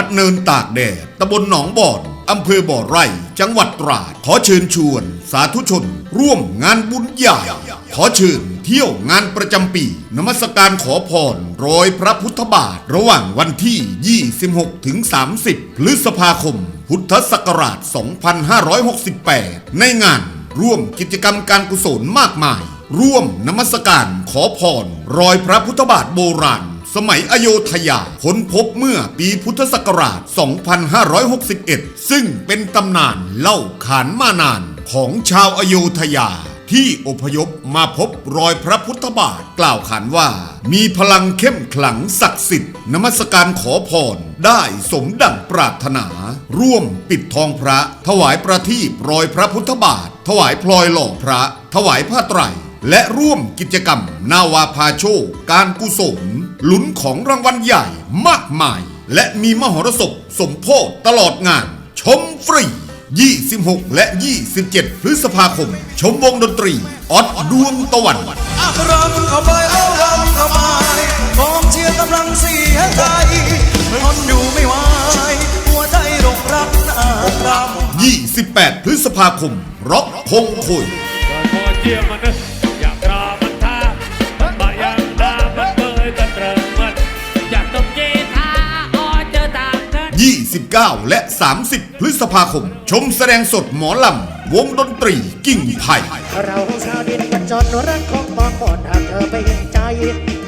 วัดเนินตากแดดตำบลหนองบ่อนอำเภอบ่อไร่ จังหวัดตราด ขอเชิญชวน สาธุชน ร่วมงานบุญใหญ่ ขอเชิญเที่ยวงานประจำปี นมัสการขอพรรอยพระพุทธบาท ระหว่างวันที่ 26 ถึง 30 พฤษภาคม พุทธศักราช 2568 ในงานร่วมกิจกรรมการกุศลมากมาย ร่วมนมัสการขอพรรอยพระพุทธบาทโบราณ สมัยอโยธยาค้นพบเมื่อปีพุทธศักราช 2561 ซึ่งเป็นตำนานเล่าขานมานานของชาวอโยธยาที่อพยพมาพบรอยพระพุทธบาทกล่าวขานว่า มีพลังเข้มขลังศักดิ์สิทธิ์นมัสการขอพรได้สมดังปรารถนา ร่วมปิดทองพระ ถวายประทีปรอยพระพุทธบาท ถวายพลอยหล่อพระ ถวายผ้าไตร และร่วมกิจกรรมนาวาพาโชการกุศล ลุ้นของรางวัลใหญ่มากมาย และมีมหรสพสมโพธตลอดงาน ชมฟรี 26 และ 27 พฤษภาคม ชมวงดนตรี ออดดวงตะวันอะรำเข้าไปเอารำเข้าไปกองเชียร์กำลังเสียใจทนอยู่ไม่ไหวหัวใจรกรักหน้ารำ28 พฤษภาคมร็อกคงคยก็พอเจียมมันนะ 29 และ 30 พฤษภาคม ชมแสดงสดหมอลำ วงดนตรีกิ่งไผ่เราชาวดินกันจนรักของมองก่อนหากเธอไปเห็นใจ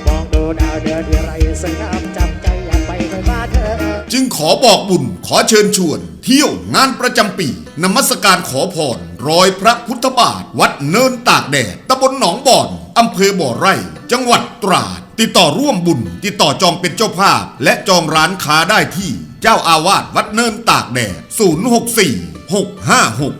มองดูดาวเดือนเดือนไรสวยงามจับใจอยากไปไปบ้านเธอ จึงขอบอกบุญขอเชิญชวน เที่ยวงานประจำปีนมัสการขอพร รอยพระพุทธบาท วัดเนินตากแดดตำบลหนองบ่อนอำเภอบ่อไร่ จังหวัดตราด ติดต่อร่วมบุญ ติดต่อจองเป็นเจ้าภาพ และจองร้านค้าได้ที่ เจ้าอาวาสวัดเนินตากแดด064 656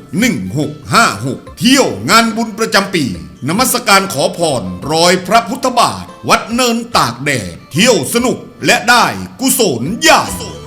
1656 เที่ยวงานบุญประจำปี นมัสการขอพรรอยพระพุทธบาท วัดเนินตากแดด เที่ยวสนุกและได้กุศลใหญ่